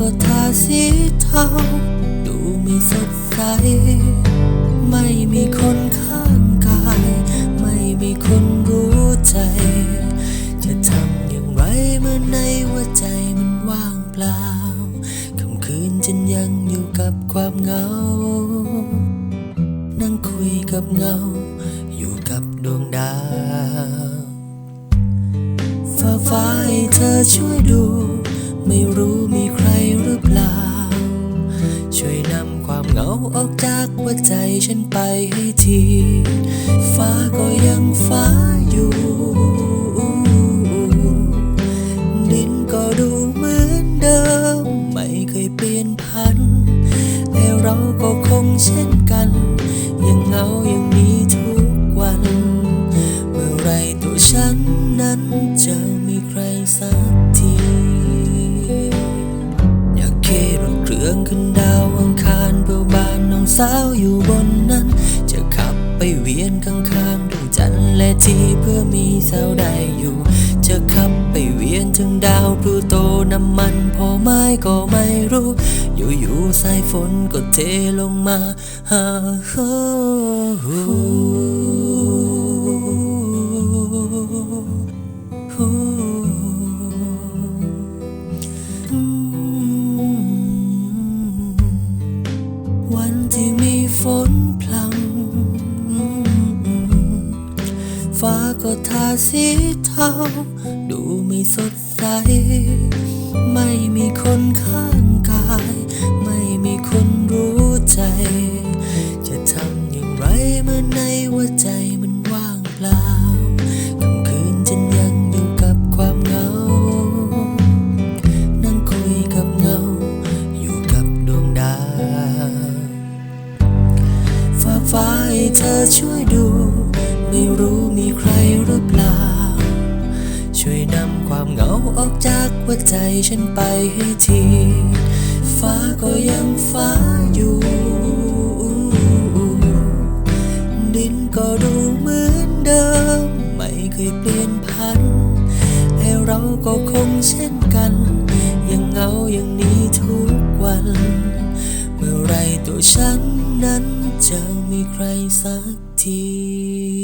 ก็ทาสีเทาดูไม่สดใส ไม่มีคนข้างกาย ไม่มีคนรู้ใจ จะทำอย่างไรเมื่อในหัวใจมันว่างเปล่าค่ำคืนฉันยังอยู่กับความเหงา นั่งคุยกับเงา อยู่กับดวงดาวฟ้าฟ้าให้เธอช่วยดู ไม่รู้มีใคร ออกจากหัวใจฉันไปให้ที ฟ้าก็ยังฟ้าอยู่ ดินก็ดูเหมือนเดิม ไม่เคยเปลี่ยนพันแต่เราก็คงเช่นกัน ยังเหงาอย่างนี้ทุกวัน เมื่อไรตัวฉันนั้นจะมีใครสักที เครถเครื่องขึ้นดาวอังคารเพื่อบ้านน้องสาวอยู่บนนั้น จะขับไปเวียนข้างๆดวงจันทร์และที่เพื่อมีสาวใดอยู่ จะขับไปเวียนถึงดาวพลูโตน้ำมันพอไม้ก็ไม่รู้ อยู่ๆสายฝนก็เทลงมาฮาโฮ ฟ้าก็ทาสีเทาดูไม่สดใส ไม่มีคนข้างกาย ไม่มีคนรู้ใจ จะทำอย่างไรเมื่อในหัวใจมันว่างเปล่าค่ำคืนฉันยังอยู่กับความเหงา นั่งคุยกับเงา อยู่กับดวงดาวฝากฟ้าให้เธอช่วยดู ไม่รู้มีใครหรือเปล่า ช่วยนำความเหงาออกจากหัวใจฉันไปให้ที ฟ้าก็ยังฟ้าอยู่ ดินก็ดูเหมือนเดิม ไม่เคยเปลี่ยนพันแต่เราก็คงเช่นกัน ยังเหงาอย่างนี้ทุกวัน เมื่อไรตัวฉันนั้นจะมีใครสักที